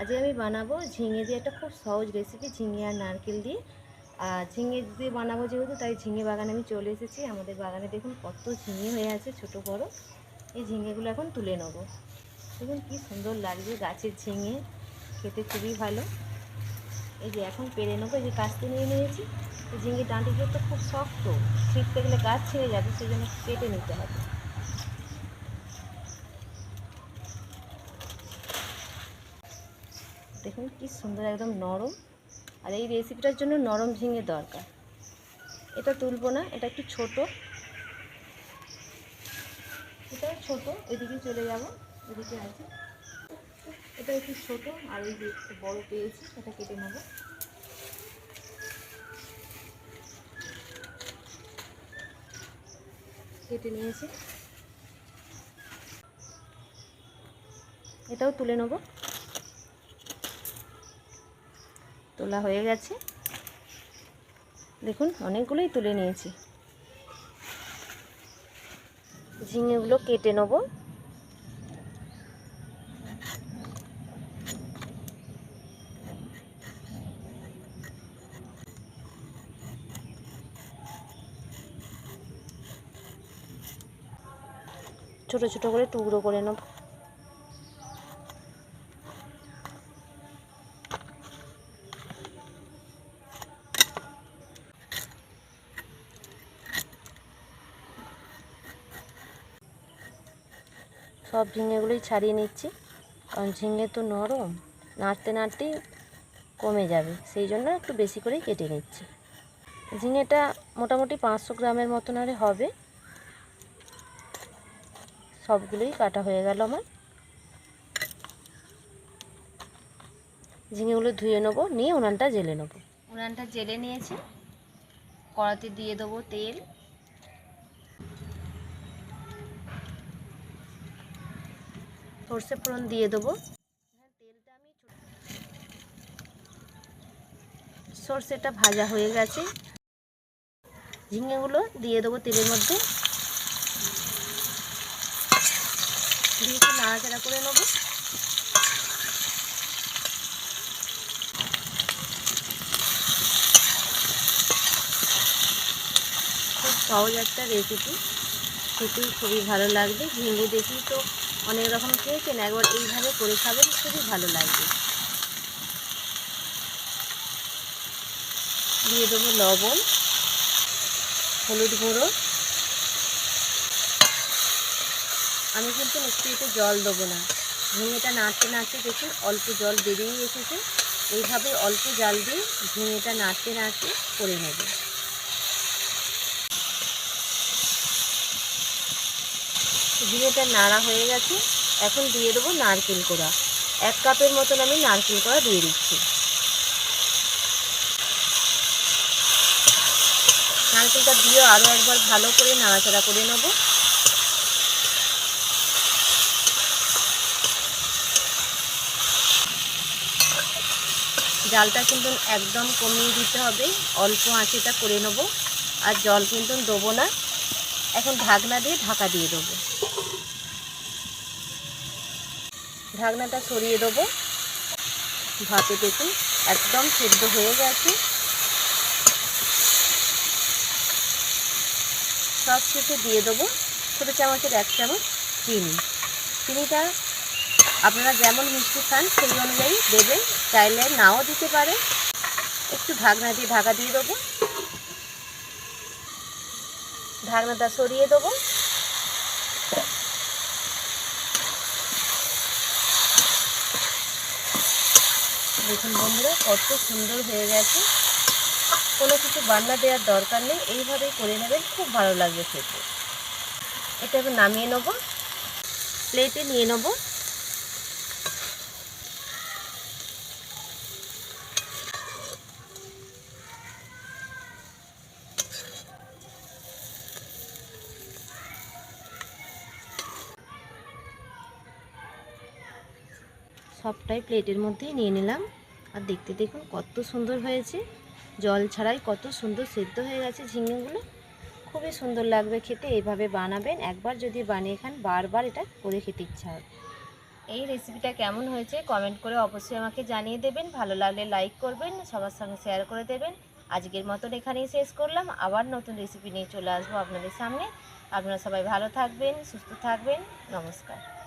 আজকে আমি বানাবো ঝিঙে দিয়ে একটা খুব সহজ রেসিপি ঝিঙে আর নারকেল দিয়ে। আর ঝিঙে দিয়ে বানাবো যেহেতু, তাই ঝিঙে বাগানে আমি চলে এসেছি। আমাদের বাগানে দেখুন কত ঝিঙে হয়ে আছে, ছোট বড়। এই ঝিঙেগুলো এখন তুলে নেব। দেখুন কি সুন্দর লাগছে গাছের ঝিঙে, খেতে খুবই ভালো। এই যে এখন পেরে নেব, এই যে কাস্তে নিয়ে নিয়েছি। ঝিঙে ডাঁটিগুলো তো খুব শক্ত ছিটতে গেলে গাছ ছিঁড়ে যাবে, সেই জন্য কেটে নিতে হবে। দেখুন কি সুন্দর, একদম নরম। আর এই রেসিপিটার জন্য নরম ঝিঙে দরকার। এটা তুলবো না, এটা একটু ছোট। এটা ছোট, এদিকে চলে যাব, এদিকে আছে। এটা একটু ছোট, আর এই যে একটু বড় পেয়েছি, সেটা কেটে নেব। কেটে নিয়েছি। এটাও তুলে নেব। তোলা হয়ে গেছে। দেখুন, অনেকগুলোই তুলে নিয়েছি। ঝিঙেগুলো কেটে নেব। ছোট ছোট করে টুকরো করে নেব। সব ঝিঙেগুলোই ছাড়িয়ে নিচ্ছি। কারণ ঝিঙে তো নরম, নাড়তে নাড়তেই কমে যাবে, সেই জন্য একটু বেশি করেই কেটে নিচ্ছি। ঝিঙেটা মোটামুটি পাঁচশো গ্রামের মতন আরে হবে। সবগুলোই কাটা হয়ে গেল আমার। ঝিঙেগুলো ধুয়ে নেব, নিয়ে উনানটা জেলে নেব। উনানটা জেলে নিয়েছি। কড়াতে দিয়ে দেবো তেল। সর্ষে ফোড়ন দিয়ে দেবো। সর্ষেটা ভাজা হয়ে গেছে। ঝিঙেগুলো দিয়ে দেবো তেলের মধ্যে। দিয়ে একটু নাড়াচাড়া করে নেব। খুব সহজ একটা রেসিপি খেতেই খুবই ভালো লাগবে। ঝিঙে দেখি তো অনেক রকম খেয়েছেন একবার এইভাবে করে খাবেন, খুবই ভালো লাগবে। দিয়ে দেবো লবণ, হলুদ গুঁড়ো। আমি কিন্তু একটু একটু জল দেবো না। ঝিঙেটা নাড়তে নাড়তে দেখুন অল্প জল বেরিয়েই এসেছে। এইভাবে অল্প জাল দিয়ে ঝিঙেটা নাড়তে নাড়তে করে নেবে। ঝিঙেটা নাড়া হয়ে গেছে। এখন দিয়ে দেবো নারকেল কোড়া। এক কাপের মতন আমি নারকেল কোড়া দিয়ে দিচ্ছি। নারকেলটা দিয়ে আরও একবার ভালো করে নাড়াচাড়া করে নেব। জালটা কিন্তু একদম কমিয়ে দিতে হবে। অল্প আঁচেটা করে নেব। আর জল কিন্তু দেবো না। এখন ঢাকনা দিয়ে ঢাকা দিয়ে দেবো। ঢাকনাটা সরিয়ে দেবো। ভাতে দেখুন একদম সেদ্ধ হয়ে গেছে। সব শেষে দিয়ে দেবো। ছোটো চামচের এক চামচ চিনি। চিনিটা আপনারা যেমন মিষ্টি খান, সেই অনুযায়ী দেবেন। চাইলে নাও দিতে পারে। একটু ঢাকনা দিয়ে ঢাকা দিয়ে দেবো। ঢাকনাটা সরিয়ে দেবো। দেখুন বন্ধুরা, কত সুন্দর হয়ে গেছে। কোনো কিছু বান্না দেওয়ার দরকার নেই, এইভাবেই করে নেবেন, খুব ভালো লাগবে খেতে। এটা এবার নামিয়ে নেব প্লেটে নিয়ে নেব। সবটাই প্লেটের মধ্যেই নিয়ে নিলাম। আর দেখতে দেখুন কত সুন্দর হয়েছে। জল ছাড়াই কত সুন্দর সেদ্ধ হয়ে গেছে ঝিঙেগুলো খুবই সুন্দর লাগবে খেতে এইভাবে বানাবেন। একবার যদি বানিয়ে খান, বারবার এটা করে খেতে ইচ্ছা হবে। এই রেসিপিটা কেমন হয়েছে কমেন্ট করে অবশ্যই আমাকে জানিয়ে দেবেন। ভালো লাগলে লাইক করবেন, সবার সঙ্গে শেয়ার করে দেবেন। আজকের মতন এখানেই শেষ করলাম। আবার নতুন রেসিপি নিয়ে চলে আসব আপনাদের সামনে। আপনারা সবাই ভালো থাকবেন, সুস্থ থাকবেন। নমস্কার।